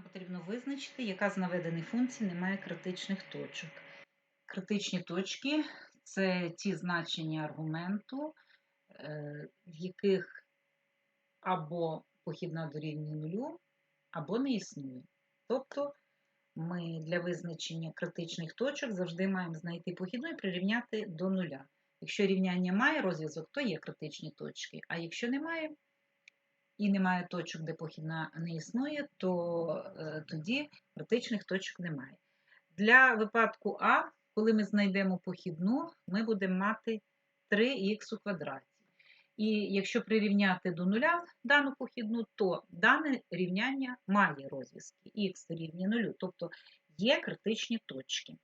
Нам потрібно визначити, яка з наведених функцій не має критичних точок. Критичні точки це ті значення аргументу, е, в яких або похідна дорівнює нулю, або не існує. Тобто ми для визначення критичних точок завжди маємо знайти похідну і прирівняти до нуля. Якщо рівняння має розв'язок, то є критичні точки, а якщо немає, і немає точок, де похідна не існує, то е, тоді критичних точок немає. Для випадку А, коли ми знайдемо похідну, ми будемо мати 3х у квадраті. І якщо прирівняти до нуля дану похідну, то дане рівняння має розв'язки. х дорівнює нулю, тобто є критичні точки.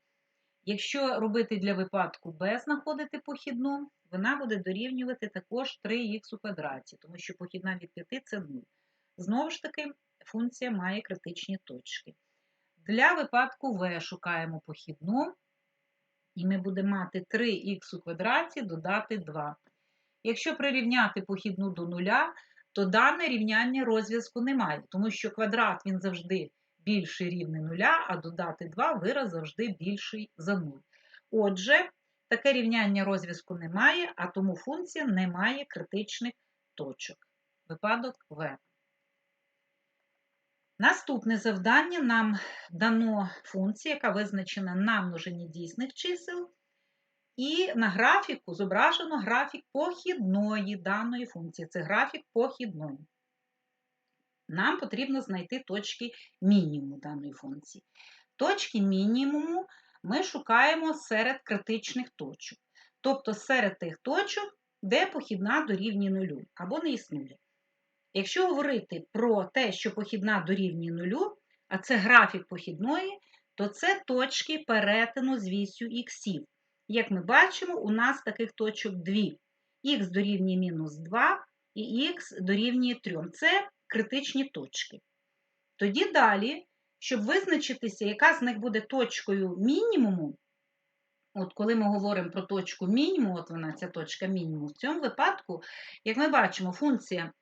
Якщо робити для випадку Б знаходити похідну, вона буде дорівнювати також 3х у квадраті, тому що похідна від 5 це 0. Знову ж таки, функція має критичні точки. Для випадку В шукаємо похідну, і ми будемо мати 3х у квадраті додати 2. Якщо прирівняти похідну до нуля, то дане рівняння розв'язку немає, тому що квадрат він завжди більший рівне нуля, а додати 2 вираз завжди більший за 0. Отже, таке рівняння розв'язку немає, а тому функція не має критичних точок. Випадок В. Наступне завдання нам дано функція, яка визначена на множині дійсних чисел. І на графіку зображено графік похідної даної функції. Це графік похідної. Нам потрібно знайти точки мінімуму даної функції. Точки мінімуму ми шукаємо серед критичних точок. Тобто серед тих точок, де похідна дорівнює нулю або не існує. Якщо говорити про те, що похідна дорівнює нулю, а це графік похідної, то це точки перетину з вісю іксів. Як ми бачимо, у нас таких точок дві. Х дорівнює мінус 2 і х дорівнює 3. Це критичні точки. Тоді далі, щоб визначитися, яка з них буде точкою мінімуму, от коли ми говоримо про точку мінімуму, от вона ця точка мінімуму, в цьому випадку, як ми бачимо, функція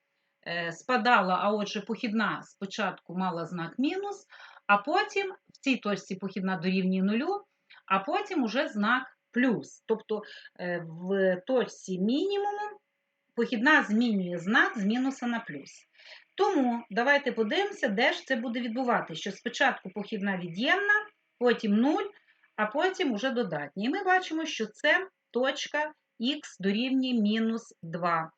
е, спадала, а отже, похідна спочатку мала знак мінус, а потім в цій точці похідна дорівнює нулю, а потім уже знак плюс. Тобто е, в точці мінімуму похідна змінює знак з мінуса на плюс. Тому давайте подивимося, де ж це буде відбуватися, що спочатку похідна від'ємна, потім 0, а потім уже додатня. І ми бачимо, що це точка х дорівнює мінус 2.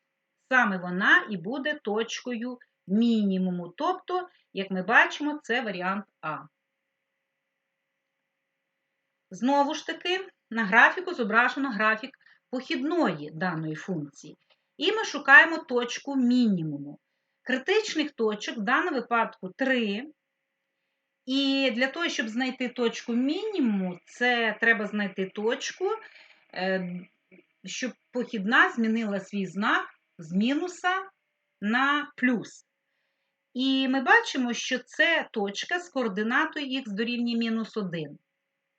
Саме вона і буде точкою мінімуму. Тобто, як ми бачимо, це варіант А. Знову ж таки, на графіку зображено графік похідної даної функції. І ми шукаємо точку мінімуму. Критичних точок в даному випадку 3. І для того, щоб знайти точку мінімуму, це треба знайти точку, е, щоб похідна змінила свій знак з мінуса на плюс. І ми бачимо, що це точка з координатою х дорівнює мінус 1.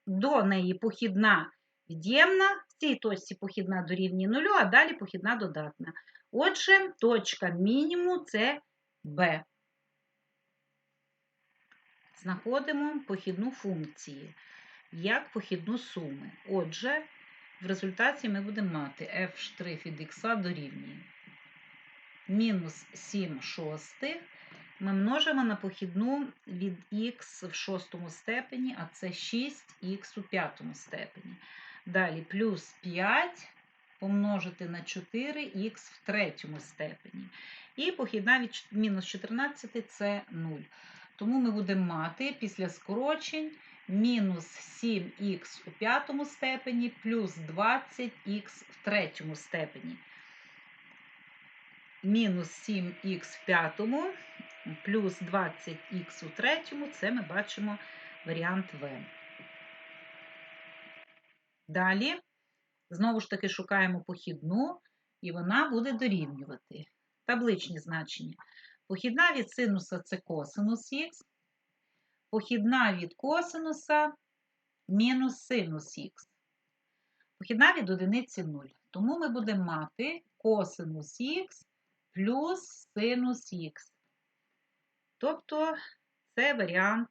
До неї похідна від'ємна, в цій точці похідна дорівнює 0, а далі похідна додатна. Отже, точка мінімуму це Б. Знаходимо похідну функцію, як похідну суми. Отже, в результаті ми будемо мати f' від х дорівнює мінус 7 шостих. Ми множимо на похідну від х в шостому степені, а це 6х у п'ятому степені. Далі плюс 5 помножити на 4х в третьому степені. І похідна від мінус 14 це 0. Тому ми будемо мати після скорочень мінус 7х у п'ятому степені плюс 20х в третьому степені. Мінус 7х в п'ятому плюс 20х у третьому це ми бачимо варіант В. Далі, знову ж таки, шукаємо похідну, і вона буде дорівнювати табличні значення. Похідна від синуса це косинус х, похідна від косинуса мінус синус х. Похідна від одиниці 0. Тому ми будемо мати косинус х плюс синус х. Тобто це варіант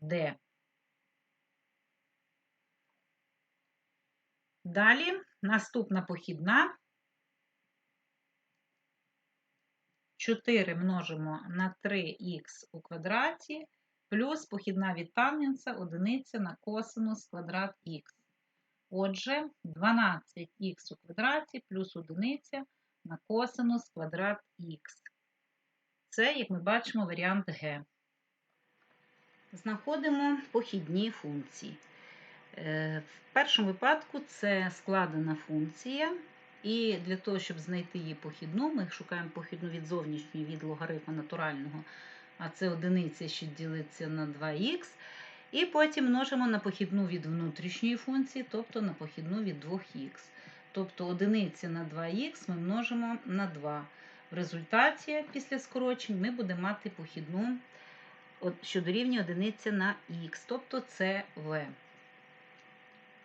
Д. Далі наступна похідна. 4 множимо на 3х у квадраті, плюс похідна від тангенса одиниця на косинус квадрат х. Отже, 12х у квадраті плюс одиниця на косинус квадрат х. Це, як ми бачимо, варіант Г. Знаходимо похідні функції. Е, В першому випадку це складена функція, і для того, щоб знайти її похідну, ми шукаємо похідну від зовнішньої від логарифма натурального, а це одиниця, що ділиться на 2х. І потім множимо на похідну від внутрішньої функції, тобто на похідну від 2х. Тобто одиниця на 2х ми множимо на 2. В результаті, після скорочень, ми будемо мати похідну, що дорівнює одиниця на х, тобто це v.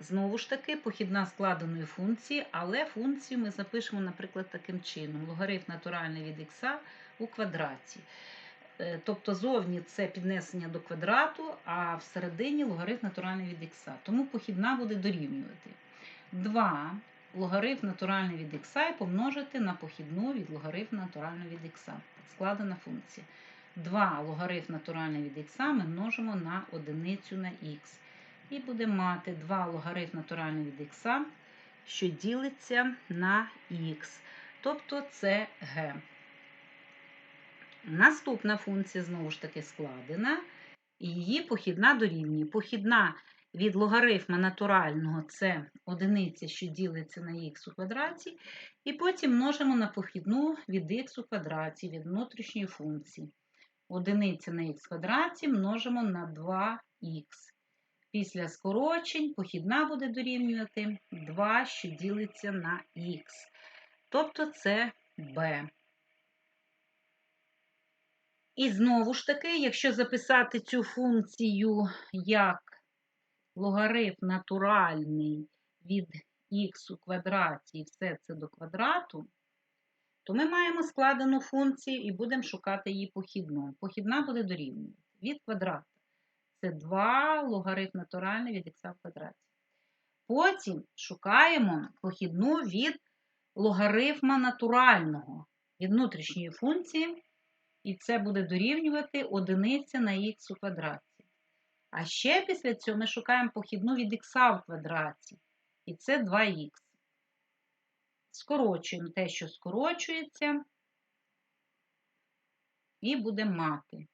Знову ж таки, похідна складеної функції, але функцію ми запишемо, наприклад, таким чином: логарифм натуральний від х у квадраті. Е, Тобто зовні це піднесення до квадрату, а всередині логарифм натуральний від х. Тому похідна буде дорівнювати 2 логарифм натуральний від х і помножити на похідну від логарифм натурального від х. Складена функція. 2 логарифм натуральний від х ми множимо на одиницю на х. І будемо мати 2 логарифм натуральний від х, що ділиться на х. Тобто це г. Наступна функція, знову ж таки, складена, і її похідна дорівнює. Похідна від логарифма натурального це одиниця, що ділиться на х у квадраті, і потім множимо на похідну від х у квадраті від внутрішньої функції. Одиниця на х квадраті множимо на 2х. Після скорочень похідна буде дорівнювати 2, що ділиться на х. Тобто це b. І знову ж таки, якщо записати цю функцію як логарифм натуральний від х у квадраті і все це до квадрату, то ми маємо складену функцію і будемо шукати її похідну. Похідна буде дорівнювати від квадрата. Це 2 логарифм натуральний від х в квадраті. Потім шукаємо похідну від логарифма натурального від внутрішньої функції. І це буде дорівнювати одиниця на х у квадраті. А ще після цього ми шукаємо похідну від х в квадраті. І це 2х. Скорочуємо те, що скорочується, і будемо мати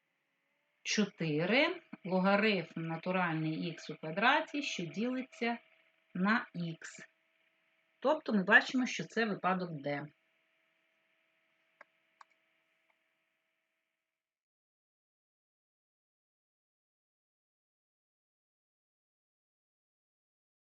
4 логарифм натуральний х у квадраті, що ділиться на х. Тобто ми бачимо, що це випадок D.